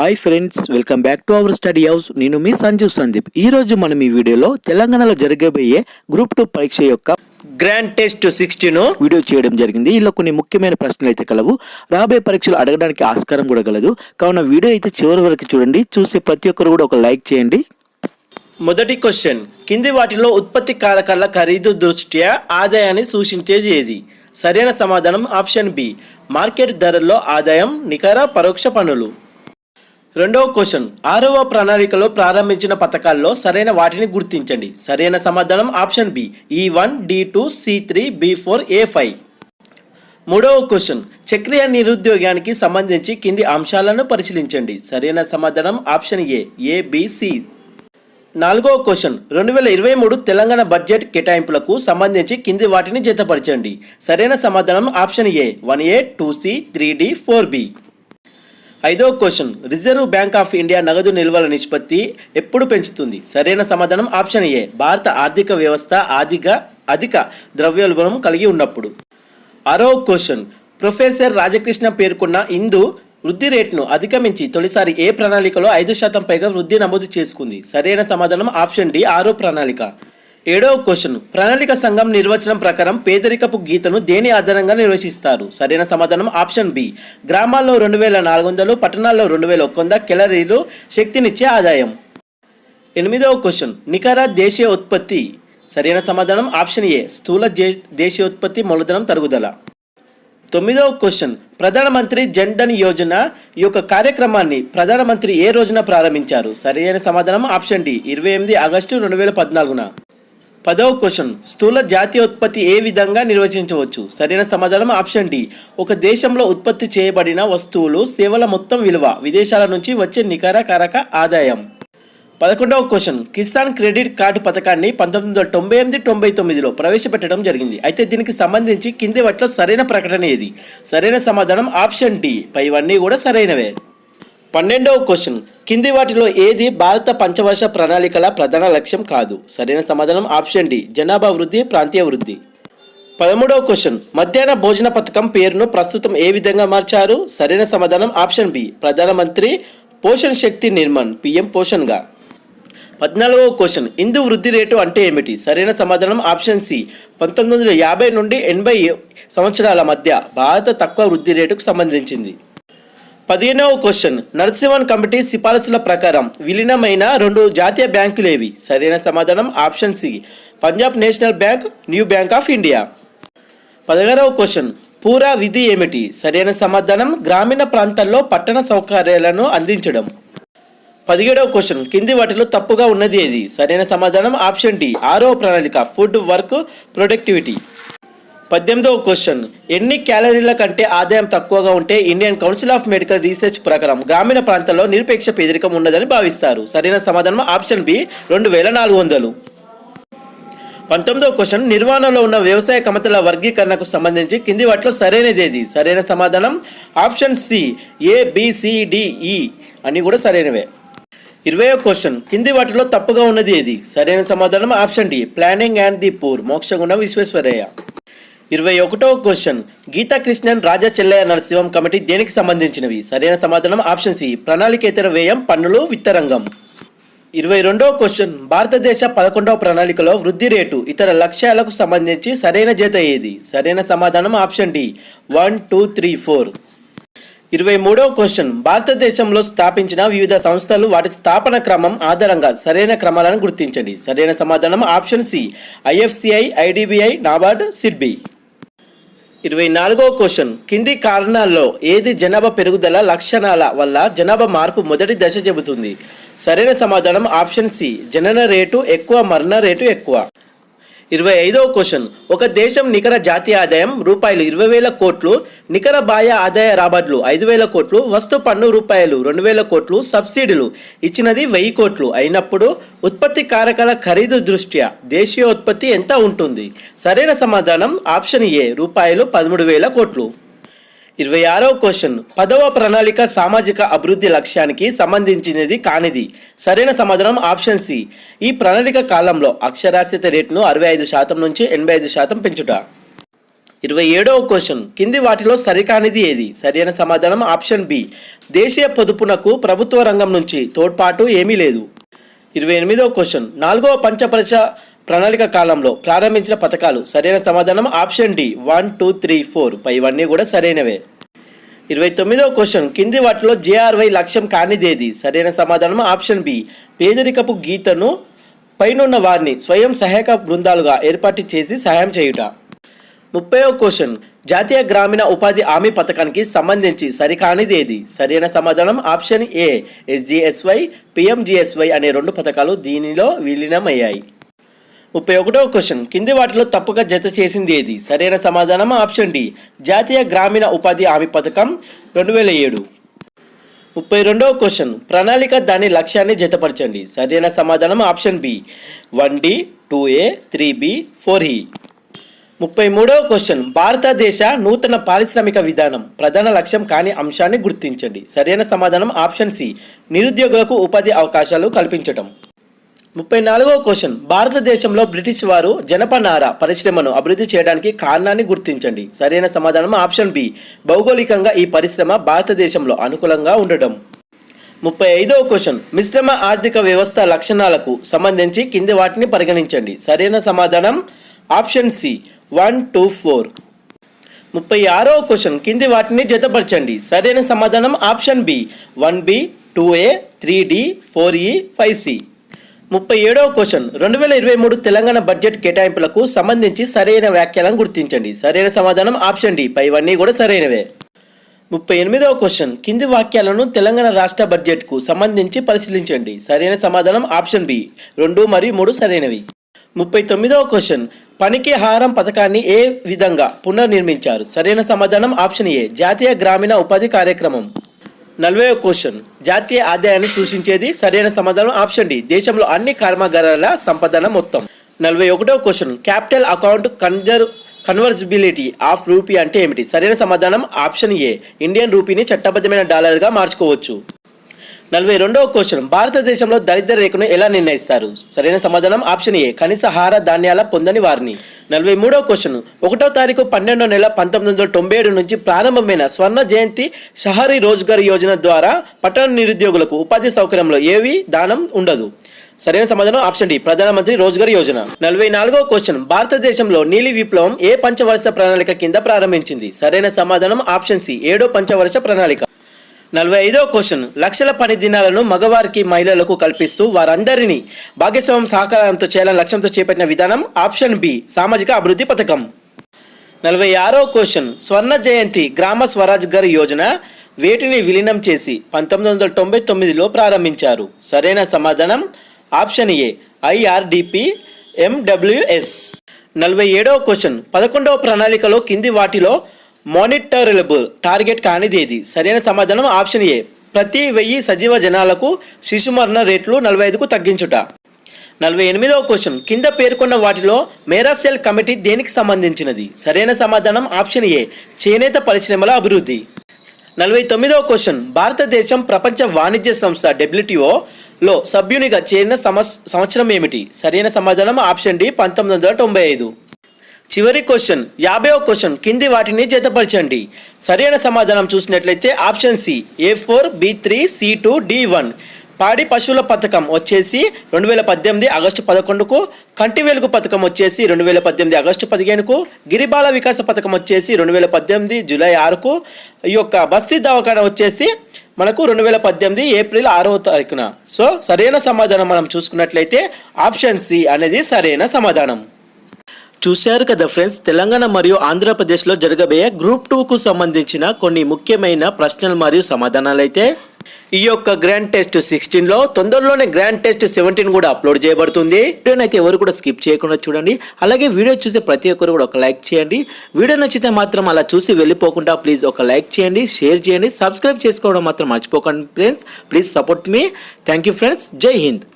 Hi friends welcome back to our study house నేను మీ సంజీవ్ సందీప్. ఈ రోజు మనం ఈ వీడియోలో తెలంగాణలో జరగబోయే గ్రూప్ టూ పరీక్ష యొక్క గ్రాండ్ టెస్ట్ సిక్స్టీన్ వీడియో చేయడం జరిగింది. ఇందులో కొన్ని ముఖ్యమైన ప్రశ్నలు అయితే కలవు. రాబోయే పరీక్షలు అడగడానికి ఆస్కారం కూడా కలదు. కావున వీడియో అయితే చివరి వరకు చూడండి. చూసే ప్రతి ఒక్కరు కూడా ఒక లైక్ చేయండి. మొదటి క్వశ్చన్ కింది వాటిలో ఉత్పత్తి కారకాల ఖరీదు దృష్ట్యా ఆదాయాన్ని సూచించేది ఏది? సరైన సమాధానం ఆప్షన్ బి మార్కెట్ ధరల్లో ఆదాయం నికర పరోక్ష పనులు రెండవ క్వశ్చన్. ఆరవ ప్రణాళికలో ప్రారంభించిన పథకాల్లో సరైన వాటిని గుర్తించండి. సరైన సమాధానం option B E one D two C three B four A five మూడవ క్వశ్చన్. చక్రీయ నిరుద్యోగానికి సంబంధించి కింది అంశాలను పరిశీలించండి. సరైన సమాధానం ఆప్షన్ ఏ ఏబిసి నాలుగవ క్వశ్చన్. రెండు వేల ఇరవై మూడు తెలంగాణ బడ్జెట్ కేటాయింపులకు సంబంధించి కింది వాటిని జతపరచండి. సరైన సమాధానం option A one A two C three D four B ఐదో question. Reserve Bank of India నగదు నిల్వల నిష్పత్తి ఎప్పుడు పెంచుతుంది? సరైన సమాధానం ఆప్షన్ ఏ. భారత ఆర్థిక వ్యవస్థ ఆర్థిక అధిక ద్రవ్యోల్బణం కలిగి ఉన్నప్పుడు. ఆరో క్వశ్చన్. ప్రొఫెసర్ రాజకృష్ణ పేర్కొన్న ఇందు వృద్ధి రేటును అధిగమించి తొలిసారి ఏ ప్రణాళికలో ఐదు శాతం పైగా వృద్ధి నమోదు చేసుకుంది? సరైన సమాధానం ఆప్షన్ డి ఆరో ప్రణాళిక. ఏడవ క్వశ్చన్ ప్రణాళిక సంఘం నిర్వచనం ప్రకారం పేదరికపు గీతను దేని ఆధారంగా నిర్వచిస్తారు? సరైన సమాధానం ఆప్షన్ బి. గ్రామాల్లో రెండు వేల నాలుగు వందలు పట్టణాల్లో రెండు వేల ఒక్క వంద కెలరీలు శక్తినిచ్చే ఆదాయం. ఎనిమిదవ క్వశ్చన్ నికర దేశీయ ఉత్పత్తి. సరైన సమాధానం ఆప్షన్ ఏ. స్థూల దేశీయ ఉత్పత్తి మూలధనం తరుగుదల. తొమ్మిదవ క్వశ్చన్ ప్రధానమంత్రి జన్ ధన్ యోజన ఈ యొక్క కార్యక్రమాన్ని ప్రధానమంత్రి ఏ రోజున ప్రారంభించారు? సరైన సమాధానం ఆప్షన్ డి. ఇరవై ఎనిమిది ఆగస్టు రెండు వేల పద్నాలుగున. పదవ క్వశ్చన్. స్థూల జాతీయ ఉత్పత్తి ఏ విధంగా నిర్వచించవచ్చు? సరైన సమాధానం ఆప్షన్ డి. ఒక దేశంలో ఉత్పత్తి చేయబడిన వస్తువులు సేవల మొత్తం విలువ విదేశాల నుంచి వచ్చే నికర కారక ఆదాయం. పదకొండవ క్వశ్చన్. కిసాన్ క్రెడిట్ కార్డు పథకాన్ని పంతొమ్మిది వందల తొంభై ఎనిమిది తొంభై తొమ్మిదిలో ప్రవేశపెట్టడం జరిగింది. అయితే దీనికి సంబంధించి కింది వాటిలో సరైన ప్రకటన ఏది? సరైన సమాధానం ఆప్షన్ డి. పైవన్నీ కూడా సరైనవే. పన్నెండవ క్వశ్చన్. కింది వాటిలో ఏది భారత పంచవర్ష ప్రణాళికల ప్రధాన లక్ష్యం కాదు? సరైన సమాధానం ఆప్షన్ డి. జనాభా వృద్ధి ప్రాంతీయ వృద్ధి. పదమూడవ క్వశ్చన్. మధ్యాహ్న భోజన పథకం పేరును ప్రస్తుతం ఏ విధంగా మార్చారు? సరైన సమాధానం ఆప్షన్ బి. ప్రధానమంత్రి పోషణ్ శక్తి నిర్మాణ్ పిఎం పోషణ్గా. పద్నాలుగవ క్వశ్చన్. ఇందు వృద్ధి రేటు అంటే ఏమిటి? సరైన సమాధానం ఆప్షన్ సి. పంతొమ్మిది వందల యాభై నుండి ఎనభై సంవత్సరాల మధ్య భారత తక్కువ వృద్ధి రేటుకు సంబంధించింది. పదిహేనవ క్వశ్చన్. నరసింహన్ కమిటీ సిఫారసుల ప్రకారం విలీనమైన రెండు జాతీయ బ్యాంకులు ఏవి సరైన సమాధానం option C. Punjab National Bank New Bank of India. పదహారవ క్వశ్చన్. పూరా విధి ఏమిటి? సరైన సమాధానం గ్రామీణ ప్రాంతాల్లో పట్టణ సౌకర్యాలను అందించడం. పదిహేడవ క్వశ్చన్. కింది వాటిలో తప్పుగా ఉన్నది ఏది? సరైన సమాధానం ఆప్షన్ డి. ఆరో ప్రణాళిక. Food work productivity. పద్దెనిమిదవ క్వశ్చన్. ఎన్ని క్యాలరీల కంటే ఆదాయం తక్కువగా ఉంటే Indian Council of Medical Research ప్రకారం గ్రామీణ ప్రాంతాల్లో నిరపేక్ష పేదరికం ఉన్నదని భావిస్తారు. సరైన సమాధానం ఆప్షన్ బి రెండు వేల నాలుగు వందలు. పంతొమ్మిదవ క్వశ్చన్ నిర్వహణలో ఉన్న వ్యవసాయ కమతల వర్గీకరణకు సంబంధించి కింది వాటిలో సరైనది ఏది సరైన సమాధానం ఆప్షన్ సి ఏ బిసిడిఈ అని కూడా సరైనవే. ఇరవై క్వశ్చన్ కింది వాటిలో తప్పుగా ఉన్నది ఏది? సరైన సమాధానం option D planning and the poor Mokshaguna Visvesvaraya. ఇరవై ఒకటో క్వశ్చన్. గీతాకృష్ణన్ రాజా చెల్లయ్య నరసింహం కమిటీ దేనికి సంబంధించినవి? సరైన సమాధానం ఆప్షన్ సి. ప్రణాళికేతర వ్యయం పన్నులు విత్తరంగం. ఇరవై రెండవ క్వశ్చన్. భారతదేశ పదకొండవ ప్రణాళికలో వృద్ధి రేటు ఇతర లక్ష్యాలకు సంబంధించి సరైన జత ఏది? సరైన సమాధానం option D. One two three four. ఇరవై మూడవ క్వశ్చన్. భారతదేశంలో స్థాపించిన వివిధ సంస్థలు వాటి స్థాపన క్రమం ఆధారంగా సరైన క్రమాలను గుర్తించండి. సరైన సమాధానం option C. IFCI IDBI NABARD SIDBI. ఇరవై నాలుగవ క్వశ్చన్. కింది కారణాల్లో ఏది జనాభా పెరుగుదల లక్షణాల వల్ల జనాభా మార్పు మొదటి దశ చెబుతుంది? సరైన సమాధానం ఆప్షన్ సి. జనన రేటు ఎక్కువ మరణ రేటు ఎక్కువ. ఇరవై ఐదవ క్వశ్చన్. ఒక దేశం నికర జాతీయ ఆదాయం రూపాయలు ఇరవై వేల కోట్లు నికర బాహ్య ఆదాయ రాబడులు ఐదు వేల కోట్లు వస్తు పన్ను రూపాయలు రెండు వేల కోట్లు సబ్సిడీలు ఇచ్చినది వెయ్యి కోట్లు. అయినప్పుడు ఉత్పత్తి కారకాల ఖరీదు దృష్ట్యా దేశీయ ఉత్పత్తి ఎంత ఉంటుంది? సరైన సమాధానం ఆప్షన్ ఏ రూపాయలు పదమూడు వేల కోట్లు. ఇరవై ఆరో క్వశ్చన్ పదవ ప్రణాళిక సామాజిక అభివృద్ధి లక్ష్యానికి సంబంధించినది కానిది. సరైన సమాధానం ఆప్షన్ సి. ఈ ప్రణాళిక కాలంలో అక్షరాస్యత రేటును అరవై ఐదు శాతం నుంచి ఎనభై ఐదు శాతం పెంచుట. ఇరవై ఏడవ క్వశ్చన్ కింది వాటిలో సరికానిది ఏది? సరైన సమాధానం ఆప్షన్ బి. దేశీయ పొదుపునకు ప్రభుత్వ రంగం నుంచి తోడ్పాటు ఏమీ లేదు. ఇరవై ఎనిమిదవ క్వశ్చన్ నాలుగవ పంచపరిచ ప్రణాళిక కాలంలో ప్రారంభించిన పథకాలు సరైన సమాధానం? Option D one two three four. పై ఇవన్నీ కూడా సరైనవే. ఇరవై తొమ్మిదవ క్వశ్చన్. కింది వాటిలో జేఆర్వై లక్ష్యం కానిదేది? సరైన సమాధానం? ఆప్షన్ బి పేదరికపు గీతను పైనున్న వారిని స్వయం సహాయక బృందాలుగా ఏర్పాటు చేసి సహాయం చేయుట. ముప్పైవ క్వశ్చన్. జాతీయ గ్రామీణ ఉపాధి హామీ పథకానికి సంబంధించి సరికానిది ఏది సరైన సమాధానం? ఆప్షన్ ఏ ఎస్జిఎస్వై పిఎంజిఎస్వై అనే రెండు పథకాలు దీనిలో విలీనమయ్యాయి. ముప్పై ఒకటో క్వశ్చన్. కింది వాటిలో తప్పుగా జత చేసింది ఏది? సరైన సమాధానం ఆప్షన్ డి. జాతీయ గ్రామీణ ఉపాధి హామీ పథకం రెండు వేల ఏడు. ముప్పై రెండవ క్వశ్చన్. ప్రణాళిక దాని లక్ష్యాన్ని జతపరచండి. సరైన సమాధానం option B. One D two A three B four E. ముప్పై మూడవ క్వశ్చన్. భారతదేశ నూతన పారిశ్రామిక విధానం ప్రధాన లక్ష్యం కాని అంశాన్ని గుర్తించండి. సరైన సమాధానం ఆప్షన్ సి. నిరుద్యోగులకు ఉపాధి అవకాశాలు కల్పించటం. ముప్పై నాలుగవ క్వశ్చన్. భారతదేశంలో బ్రిటిష్ వారు జనపనార పరిశ్రమను అభివృద్ధి చేయడానికి కారణాన్ని గుర్తించండి. సరైన సమాధానం ఆప్షన్ బి. భౌగోళికంగా ఈ పరిశ్రమ భారతదేశంలో అనుకూలంగా ఉండడం. ముప్పై ఐదవ క్వశ్చన్. మిశ్రమ ఆర్థిక వ్యవస్థ లక్షణాలకు సంబంధించి కింది వాటిని పరిగణించండి. సరైన సమాధానం option C. One two four. ముప్పై ఆరవ క్వశ్చన్. కింది వాటిని జతపరచండి. సరైన సమాధానం option B. One B two A three D four E five C. ముప్పై ఏడవ క్వశ్చన్. రెండు వేల ఇరవై మూడు తెలంగాణ బడ్జెట్ కేటాయింపులకు సంబంధించి సరైన వ్యాఖ్యలను గుర్తించండి. సరైన సమాధానం ఆప్షన్ డి. పైవన్నీ కూడా సరైనవే. ముప్పై ఎనిమిదవ క్వశ్చన్. కింది వాక్యాలను తెలంగాణ రాష్ట్ర బడ్జెట్కు సంబంధించి పరిశీలించండి. సరైన సమాధానం ఆప్షన్ బి. రెండు మరియు మూడు సరైనవి. ముప్పై తొమ్మిదవ క్వశ్చన్. పనికి హారం పథకాన్ని ఏ విధంగా పునర్నిర్మించారు? సరైన సమాధానం ఆప్షన్ ఏ. జాతీయ గ్రామీణ ఉపాధి కార్యక్రమం. నలభై క్వశ్చన్. జాతీయ ఆదాయాన్ని సూచించేది సరైన సమాధానం ఆప్షన్ డి. దేశంలో అన్ని కర్మాగారాల సంపదన మొత్తం. నలభై ఒకటో question. Capital account conver convertibility of rupee అంటే ఏమిటి? సరైన సమాధానం ఆప్షన్ ఏ. ఇండియన్ రూపీని చట్టబద్ధమైన డాలర్గా మార్చుకోవచ్చు. నలభై రెండవ క్వశ్చన్. భారతదేశంలో దరిద్ర రేఖను ఎలా నిర్ణయిస్తారు? సరైన సమాధానం ఆప్షన్ ఏ. కనీస ఆహార ధాన్యాల పొందని వారిని. నలభై మూడవ క్వశ్చన్. ఒకటో తారీఖు పన్నెండో నెల పంతొమ్మిది వందల తొంభై ఏడు నుంచి ప్రారంభమైన స్వర్ణ జయంతి షహరీ రోజ్గార్ యోజన ద్వారా పట్టణ నిరుద్యోగులకు ఉపాధి సౌకర్యంలో ఏవి దానం ఉండదు. సరైన సమాధానం ఆప్షన్ డి ప్రధానమంత్రి రోజ్గార్ యోజన. నలభై నాలుగవ క్వశ్చన్. భారతదేశంలో నీలి విప్లవం ఏ పంచవర్ష ప్రణాళిక కింద ప్రారంభించింది? సరైన సమాధానం ఆప్షన్ సి ఏడో పంచవర్ష ప్రణాళిక. నలభై ఐదో క్వశ్చన్. లక్షల పని దినాలను మగవారికి మహిళలకు కల్పిస్తూ వారందరినీ భాగస్వామ్యం సహకారంతో చేయాలని లక్ష్యంతో చేపట్టిన విధానం ఆప్షన్ బి సామాజిక అభివృద్ధి పథకం. నలభై ఆరో క్వశ్చన్. స్వర్ణ జయంతి గ్రామ స్వరాజ్ గారి యోజన వేటిని విలీనం చేసి పంతొమ్మిది వందల తొంభై తొమ్మిదిలో ప్రారంభించారు. సరైన సమాధానం? Option A IRDP MWS. నలభై ఏడవ క్వశ్చన్. పదకొండవ ప్రణాళికలో కింది వాటిలో మానిటరబుల్ టార్గెట్ కానిది ఏది సరైన సమాధానం ఆప్షన్ ఏ. ప్రతి వెయ్యి సజీవ జనాలకు శిశు మరణ రేట్లు నలభై ఐదుకు తగ్గించుట. నలభై ఎనిమిదవ క్వశ్చన్. కింద పేర్కొన్న వాటిలో మేరాసెల్ కమిటీ దేనికి సంబంధించినది? సరైన సమాధానం ఆప్షన్ ఏ. చేనేత పరిశ్రమల అభివృద్ధి. నలభై తొమ్మిదవ క్వశ్చన్. భారతదేశం ప్రపంచ వాణిజ్య సంస్థ డబ్ల్యూటిఓలో సభ్యునిగా చేరిన సంవత్సరం ఏమిటి? సరైన సమాధానం ఆప్షన్ డి పంతొమ్మిది వందల తొంభై ఐదు. చివరి క్వశ్చన్ యాభైవ క్వశ్చన్ కింది వాటిని జతపరచండి. సరైన సమాధానం చూసినట్లయితే option C A four B three C two D one. పాడి పశువుల పథకం వచ్చేసి రెండు వేల పద్దెనిమిది ఆగస్టు పదకొండుకు కంటి వెలుగు పథకం వచ్చేసి రెండు వేల పద్దెనిమిది ఆగస్టు పదిహేనుకు గిరిబాల వికాస పథకం వచ్చేసి రెండు వేల పద్దెనిమిది జూలై ఆరుకు ఈ యొక్క బస్తీ దవాఖాన వచ్చేసి మనకు రెండు వేల పద్దెనిమిది ఏప్రిల్ ఆరవ తారీఖున. సో సరైన సమాధానం మనం చూసుకున్నట్లయితే ఆప్షన్ సి అనేది సరైన సమాధానం. చూశారు కదా ఫ్రెండ్స్ తెలంగాణ మరియు ఆంధ్రప్రదేశ్లో జరగబోయే గ్రూప్ టూకు సంబంధించిన కొన్ని ముఖ్యమైన ప్రశ్నలు మరియు సమాధానాలు అయితే ఈ యొక్క గ్రాండ్ టెస్ట్ సిక్స్టీన్లో తొందరలోనే గ్రాండ్ టెస్ట్ సెవెంటీన్ కూడా అప్లోడ్ చేయబడుతుంది. వీడియోని అయితే ఎవరు కూడా స్కిప్ చేయకుండా చూడండి. అలాగే వీడియో చూసే ప్రతి ఒక్కరు కూడా ఒక లైక్ చేయండి. వీడియో నచ్చితే మాత్రం అలా చూసి వెళ్ళిపోకుండా ప్లీజ్ ఒక లైక్ చేయండి షేర్ చేయండి సబ్స్క్రైబ్ చేసుకోవడం మాత్రం మర్చిపోకండి friends. Please support me. Thank you friends. జై హింద్.